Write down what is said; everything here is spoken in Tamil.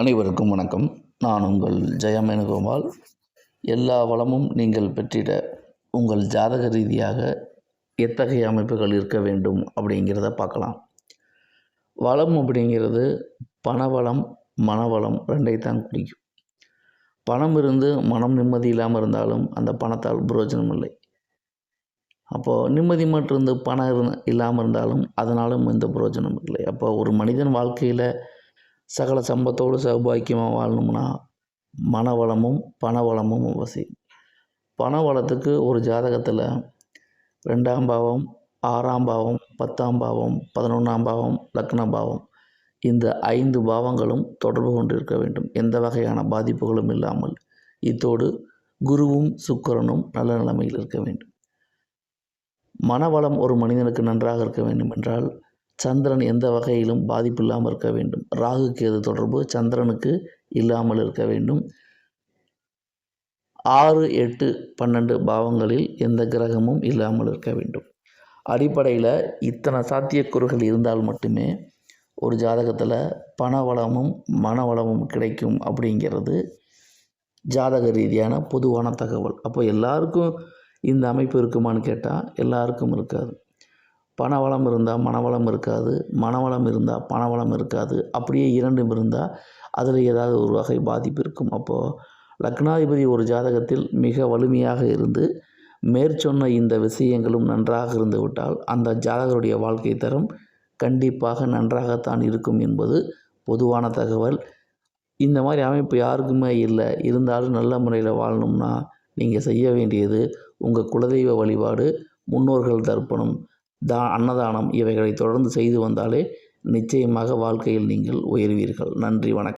அனைவருக்கும் வணக்கம். நான் உங்கள் ஜெயமேனுகோபால். எல்லா வளமும் நீங்கள் பெற்றிட உங்கள் ஜாதக ரீதியாக எத்தகைய அமைப்புகள் இருக்க வேண்டும் அப்படிங்கிறத பார்க்கலாம். வளம் அப்படிங்கிறது பணவளம் மனவளம் ரெண்டைத்தான் குறிக்கும். பணம் இருந்து மனம் நிம்மதி இல்லாமல் இருந்தாலும் அந்த பணத்தால் புரோஜனம் இல்லை. அப்போது நிம்மதி மட்டும் இருந்து பணம் இரு இல்லாமல் இருந்தாலும் அதனாலும் எந்த புரோஜனம் இல்லை. அப்போ ஒரு மனிதன் வாழ்க்கையில் சகல சம்பத்தோடு சௌபாக்கியமாக வாழணும்னா மனவளமும் பணவளமும் அவசியம். பணவளத்துக்கு ஒரு ஜாதகத்தில் ரெண்டாம் பாவம் ஆறாம் பாவம் பத்தாம் பாவம் பதினொன்றாம் பாவம் லக்ன பாவம் இந்த ஐந்து பாவங்களும் தொடர்பு கொண்டிருக்க வேண்டும். எந்த வகையான பாதிப்புகளும் இல்லாமல் இத்தோடு குருவும் சுக்கரனும் நல்ல நிலைமையில் இருக்க வேண்டும். மனவளம் ஒரு மனிதனுக்கு நன்றாக இருக்க வேண்டும் என்றால் சந்திரன் எந்த வகையிலும் பாதிப்பு இல்லாமல் இருக்க வேண்டும். ராகு எது தொடர்பு? சந்திரனுக்கு இல்லாமல் இருக்க வேண்டும். ஆறு எட்டு பன்னெண்டு பாவங்களில் எந்த கிரகமும் இல்லாமல் இருக்க வேண்டும். அடிப்படையில் இத்தனை சாத்தியக்கூறுகள் இருந்தால் மட்டுமே ஒரு ஜாதகத்தில் பணவளமும் மனவளமும் கிடைக்கும் அப்படிங்கிறது ஜாதக ரீதியான பொதுவான தகவல். அப்போ எல்லாருக்கும் இந்த அமைப்பு இருக்குமான்னு கேட்டால் எல்லாருக்கும் இருக்காது. பணவளம் இருந்தால் மனவளம் இருக்காது மனவளம் இருந்தால் பணவளம் இருக்காது அப்படியே இரண்டும் இருந்தால் அதில் ஏதாவது ஒரு வகை பாதிப்பு இருக்கும். அப்போது லக்னாதிபதி ஒரு ஜாதகத்தில் மிக வலிமையாக இருந்து மேற்சொன்ன இந்த விஷயங்களும் நன்றாக இருந்து விட்டால் அந்த ஜாதகருடைய வாழ்க்கை தரம் கண்டிப்பாக நன்றாகத்தான் இருக்கும் என்பது பொதுவான தகவல். இந்த மாதிரி அமைப்பு யாருக்குமே இல்லை. இருந்தாலும் நல்ல முறையில் வாழணும்னா நீங்கள் செய்ய வேண்டியது உங்கள் குலதெய்வ வழிபாடு முன்னோர்கள் தர்ப்பணம் தா அன்னதானம் இவைகளை தொடர்ந்து செய்து வந்தாலே நிச்சயமாக வாழ்க்கையில் நீங்கள் உயர்வீர்கள். நன்றி வணக்கம்.